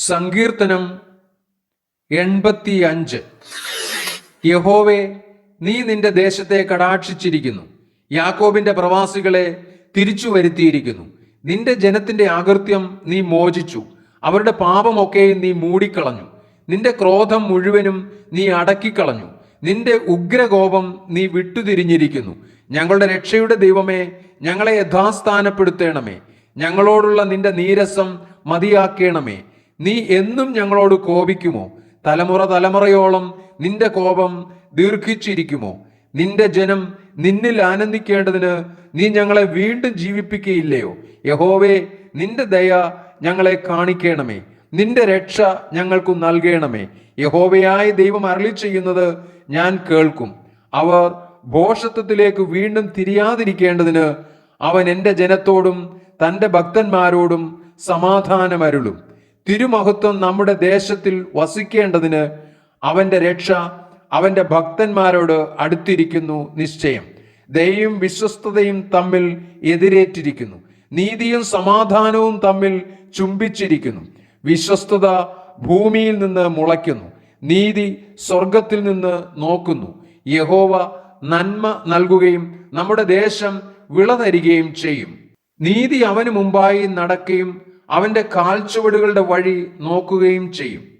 സങ്കീർത്തനം എൺപത്തി അഞ്ച് യഹോവെ നീ നിന്റെ ദേശത്തെ കടാക്ഷിച്ചിരിക്കുന്നു. യാക്കോബിന്റെ പ്രവാസികളെ തിരിച്ചു വരുത്തിയിരിക്കുന്നു. നിന്റെ ജനത്തിന്റെ അകൃത്യം നീ മോചിച്ചു. അവരുടെ പാപമൊക്കെയും നീ മൂടിക്കളഞ്ഞു. നിന്റെ ക്രോധം മുഴുവനും നീ അടക്കിക്കളഞ്ഞു. നിന്റെ ഉഗ്രകോപം നീ വിട്ടുതിരിഞ്ഞിരിക്കുന്നു. ഞങ്ങളുടെ രക്ഷയുടെ ദൈവമേ ഞങ്ങളെ യഥാസ്ഥാനപ്പെടുത്തേണമേ. ഞങ്ങളോടുള്ള നിന്റെ നീരസം മതിയാക്കേണമേ. നീ എന്നും ഞങ്ങളോട് കോപിക്കുമോ? തലമുറ തലമുറയോളം നിന്റെ കോപം ദീർഘിച്ചിരിക്കുമോ? നിന്റെ ജനം നിന്നിൽ ആനന്ദിക്കേണ്ടതിന് നീ ഞങ്ങളെ വീണ്ടും ജീവിപ്പിക്കുകയില്ലയോ? യഹോവേ നിന്റെ ദയ ഞങ്ങളെ കാണിക്കണമേ. നിന്റെ രക്ഷ ഞങ്ങൾക്കും നൽകണമേ. യഹോവയായ ദൈവം അരളി ചെയ്യുന്നത് ഞാൻ കേൾക്കും. അവർ ഭോഷത്വത്തിലേക്ക് വീണ്ടും തിരിയാതിരിക്കേണ്ടതിന് അവൻ എന്റെ ജനത്തോടും തന്റെ ഭക്തന്മാരോടും സമാധാനമരുളും. തിരുമഹത്വം നമ്മുടെ ദേശത്തിൽ വസിക്കേണ്ടതിന് അവന്റെ രക്ഷ അവന്റെ ഭക്തന്മാരോട് അടുത്തിരിക്കുന്നു നിശ്ചയം. ദയയും വിശ്വസ്തതയും തമ്മിൽ എതിരേറ്റിരിക്കുന്നു. നീതിയും സമാധാനവും തമ്മിൽ ചുംബിച്ചിരിക്കുന്നു. വിശ്വസ്തത ഭൂമിയിൽ നിന്ന് മുളയ്ക്കുന്നു. നീതി സ്വർഗത്തിൽ നിന്ന് നോക്കുന്നു. യഹോവ നന്മ നൽകുകയും നമ്മുടെ ദേശം വിള തരികയും ചെയ്യും. നീതി അവന് മുമ്പായി നടക്കുകയും അവന്റെ കാൽച്ചുവടുകളുടെ വഴി നോക്കുകയും ചെയ്യും.